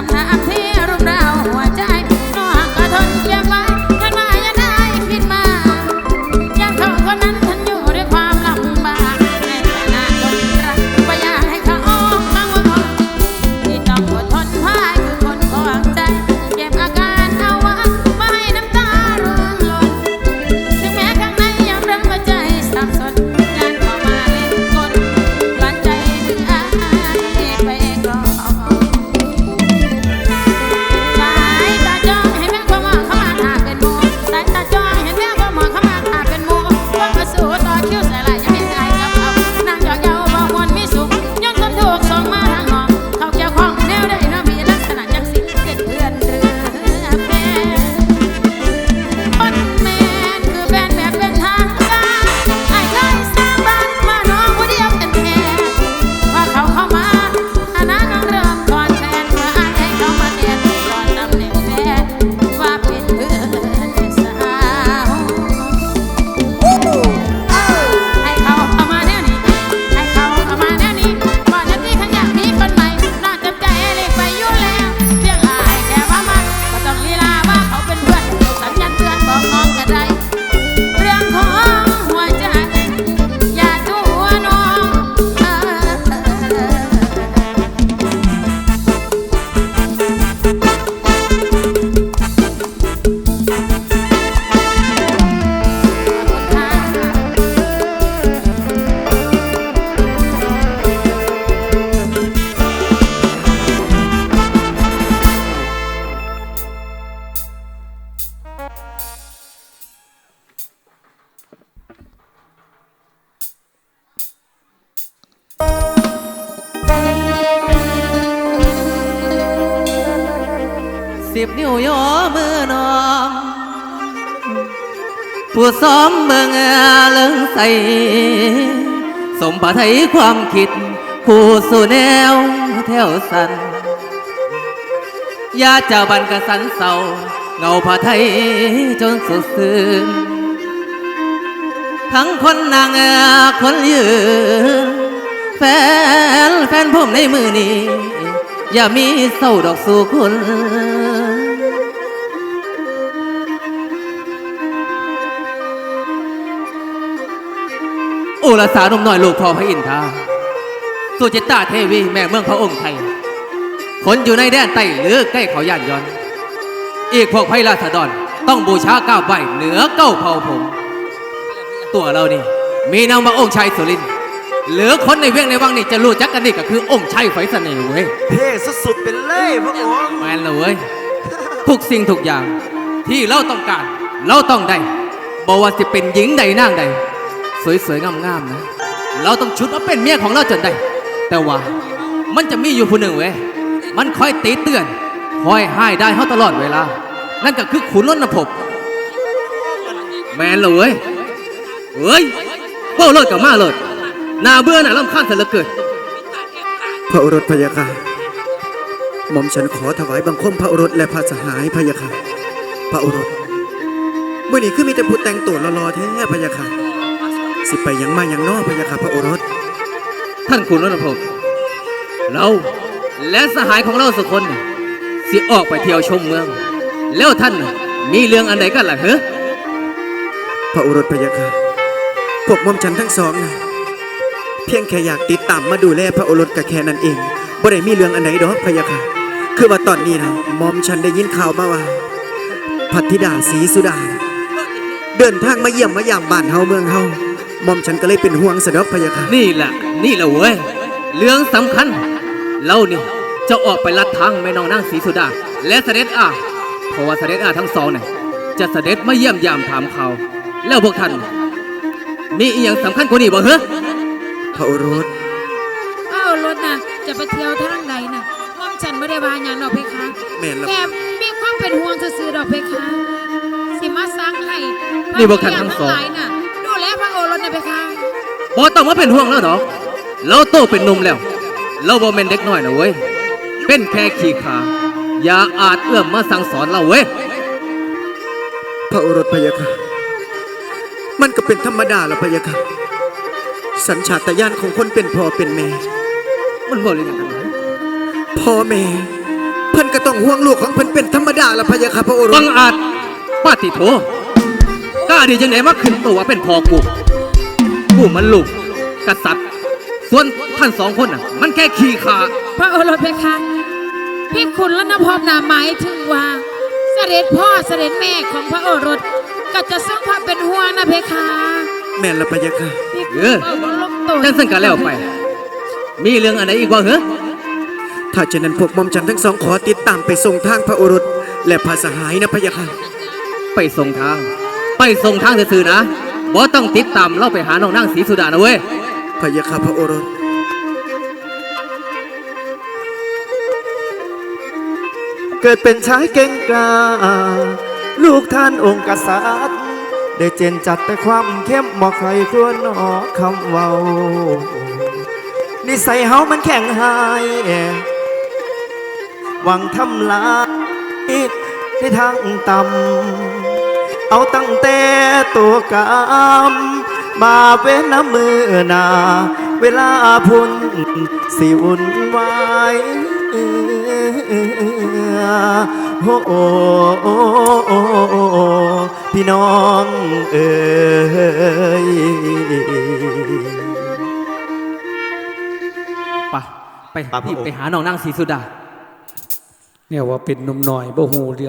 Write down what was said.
ทั้งทั้เที่รูปร่า ซ้อมเบิ่งเลิงใส สมปะไทยความคิดผู้สู่แนวแถวสันยาเจ้าบันกระสันเศร้าเงาผาไทยจนสุดซื่นทั้งคนนางคนยืนแฟนแฟนผมในมือนี้ อย่ามีเศร้าดอกสู่คุณ โอรสาหนุ่มน้อยลูกพ่อพระอินทราสุจิตตาเทวีแม่เมืองพระองค์ไทยคนอยู่ในแดนใต้หรือใกล้เขาย่านย้อน อีกพวกไพราษฎรต้องบูชาก้าวใบเหนือเก้าเผ่าผม ตัวเรานี่ มีนามว่าองค์ชัยสุรินทร์เหลือคนในเวียงในวังนี่จะรู้จักกันนี่ก็คือองค์ชัยไฟเสน่ห์เว้ยเท่สุดๆเป็นเล่พระองค์แมนเลยเว้ยทุกสิ่งทุกอย่างที่เราต้องการ เราต้องได้บอกว่าจะเป็นหญิงใดนางใด สวยๆงามๆนะ เราต้องชุดว่าเป็นเมียของเราจนได้ แต่ว่ามันจะมีอยู่ผู้หนึ่งเว้ย มันคอยตีเตือน คอยให้ได้เขาตลอดเวลา นั่นก็คือขุนล้นภพแมนเลยเว้ยเฮ้ยเบ้าเลิศกับมาเลิศนาเบื่อน่ะลำคาญเสียเลือเกินพระโอรสพยาค่ะหม่อมฉันขอถวายบังคมพระโอรสและพระสหายพยาค่ะพระโอรสเมื่อนี้คือมีแต่ผู้แต่งตัวรอๆแท้พยาค่ะ สิไปยังมายังนอพยาค่ะพระโอรส ท่านขุนรณพงศ์เราและสหายของเราสุคนสิออกไปเที่ยวชมเมือง แล้วท่านมีเรื่องอันใดกันล่ะเฮ้พระโอรสพยาค่ะพวกม่อมฉันทั้งสองนะเพียงแค่อยากติดตามมาดูแลพระโอรสก็แค่นั้นเองบ่ได้มีเรื่องอันไหนดอกพยาค่ะ คือว่าตอนนี้นะม่อมฉันได้ยินข่าวมาว่า พัทธิดาศรีสุดา เดินทางมาเยี่ยมมายามบ้านเฮาเมืองเฮา ม่อมฉันก็เลยเป็นห่วงสะดอกพะยาค่ะนี่แหละนี่แหละเว้ยเรื่องสำคัญเรานี่จะออกไปลัดทางแม่น้องนางศรีสุดา และเสด็จอาเพราะว่าเสด็จอาทั้งสองเนี่ยจะเสด็จมาเยี่ยมยามถามข่าวแล้วพวกท่านมีอีกอย่างสำคัญกว่านี้บ่เฮ้พระโอรสเอารถน่ะจะไปเที่ยวทางใดน่ะม่อมฉันไม่ได้ว่าอย่างดอกเพคะแม่นละแกมีความเป็นห่วงซื่อๆดอกเพคะสิมาสั่งให้นี่บ่คันทั้งสอง เพคะบ่ต้องมาเป็นห่วงแล้วดอก เราโตเป็นหนุ่มแล้ว เราบ่แม่นเด็กน้อยนะเว้ย เป็นแค่ขี้ขาอย่าอาจเอื้อมมาสั่งสอนเราเว้ย พระโอรสพะยาค่ะ มันก็เป็นธรรมดาละพะยาค่ะ สัญชาตญาณของคนเป็นพ่อเป็นแม่ มันบ่เลยกันทำไมพ่อแม่ เพิ่นก็ต้องห่วงลูกของเพิ่นเป็นธรรมดาละพะยาค่ะพระโอรบัสงอาจป้าติโถกล้าดีจังไหนมาขึ้นตัวว่าเป็นพ่อกู กูมันลูกกษัตริย์ ส่วนท่านสองคนน่ะ มันแค่ขี้ขาพระโอรสเพคะพี่คุณและนภพนาหมายถึงว่า เสด็จพ่อเสด็จแม่ของพระโอรสก็จะทรงความเป็นห่วงนะเพคะแม่นละพะยาค่ะพี่เออเอาลงตัวจังซึ่งกันแล้วไป มีเรื่องอะไรอีกบ่เหรอถ้าเช่นนั้นพวกหมอมฉันทั้งสองขอติดตามไปส่งทางพระโอรส และพระสหายนะพะยาค่ะ ไปส่งทาง ไปส่งทางซื่อๆนะ บ่ต้องติดตามเราไปหาน้องนางศรีสุดานะเว้ยพะยาค่ะพระโอรสเกิดเป็นชายเก่งกล้าลูกท่านองค์กษัตริย์ ได้เจนจัดแต่ความเข้มบ่ใครควรหนอคำเว้านิสัยเฮามันแข็งหาย หวังทำลายในทางต่ำ เอาตั้งแต่ตัวกามมาเว้นน้ำมือนา เวลาพุ่นสิวุ่นวายโอ้โอ้พี่น้องเอ๋ยไปไปหาพี่ไปหาน้องนางศรีสุดา เนี่ยว่าเป็นหนุ่มหน่อยบ่หูเรื่อง